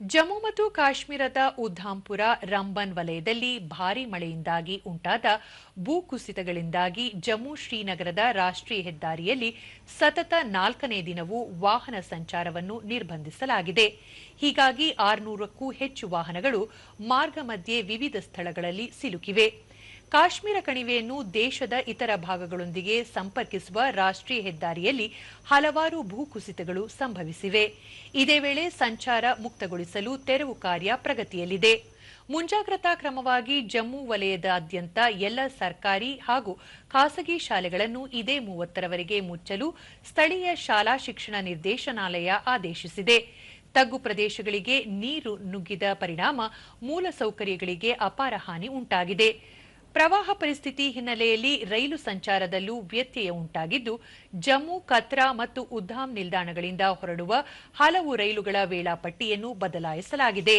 ಜಮ್ಮು ಮತ್ತು ಕಾಶ್ಮೀರದ ಉಧಾಂಪುರ, ರಂಬನ್ ವಲಯದಲ್ಲಿ ಭಾರೀ ಮಳೆಯಿಂದಾಗಿ ಉಂಟಾದ ಭೂಕುಸಿತಗಳಿಂದಾಗಿ ಜಮ್ಮು ಶ್ರೀನಗರದ ರಾಷ್ಟ್ರೀಯ ಹೆದ್ದಾರಿಯಲ್ಲಿ ಸತತ ನಾಲ್ಕನೇ ದಿನವೂ ವಾಹನ ಸಂಚಾರವನ್ನು ನಿರ್ಬಂಧಿಸಲಾಗಿದೆ. ಹೀಗಾಗಿ ಆರುನೂರಕ್ಕೂ ಹೆಚ್ಚು ವಾಹನಗಳು ಮಾರ್ಗ ಮಧ್ಯೆ ವಿವಿಧ ಸ್ಥಳಗಳಲ್ಲಿ ಸಿಲುಕಿವೆ. ಕಾಶ್ಮೀರ ಕಣಿವೆಯನ್ನು ದೇಶದ ಇತರ ಭಾಗಗಳೊಂದಿಗೆ ಸಂಪರ್ಕಿಸುವ ರಾಷ್ಟ್ರೀಯ ಹೆದ್ದಾರಿಯಲ್ಲಿ ಹಲವಾರು ಭೂಕುಸಿತಗಳು ಸಂಭವಿಸಿವೆ. ಇದೇ ವೇಳೆ ಸಂಚಾರ ಮುಕ್ತಗೊಳಿಸಲು ತೆರವು ಕಾರ್ಯ ಪ್ರಗತಿಯಲ್ಲಿದೆ. ಮುಂಜಾಗ್ರತಾ ಕ್ರಮವಾಗಿ ಜಮ್ಮು ವಲಯದಾದ್ಯಂತ ಎಲ್ಲ ಸರ್ಕಾರಿ ಹಾಗೂ ಖಾಸಗಿ ಶಾಲೆಗಳನ್ನು ಇದೇ ಮೂವತ್ತರವರೆಗೆ ಮುಚ್ಚಲು ಸ್ಥಳೀಯ ಶಾಲಾ ಶಿಕ್ಷಣ ನಿರ್ದೇಶನಾಲಯ ಆದೇಶಿಸಿದೆ. ತಗ್ಗು ಪ್ರದೇಶಗಳಿಗೆ ನೀರು ನುಗ್ಗಿದ ಪರಿಣಾಮ ಮೂಲಸೌಕರ್ಯಗಳಿಗೆ ಅಪಾರ ಹಾನಿ ಉಂಟಾಗಿದೆ. ಪ್ರವಾಹ ಪರಿಸ್ಥಿತಿ ಹಿನ್ನೆಲೆಯಲ್ಲಿ ರೈಲು ಸಂಚಾರದಲ್ಲೂ ವ್ಯತ್ಯಯ ಉಂಟಾಗಿದ್ದು, ಜಮ್ಮು, ಕತ್ರಾ ಮತ್ತು ಉದ್ದಾಮ್ ನಿಲ್ದಾಣಗಳಿಂದ ಹೊರಡುವ ಹಲವು ರೈಲುಗಳ ವೇಳಾಪಟ್ಟಿಯನ್ನು ಬದಲಾಯಿಸಲಾಗಿದೆ.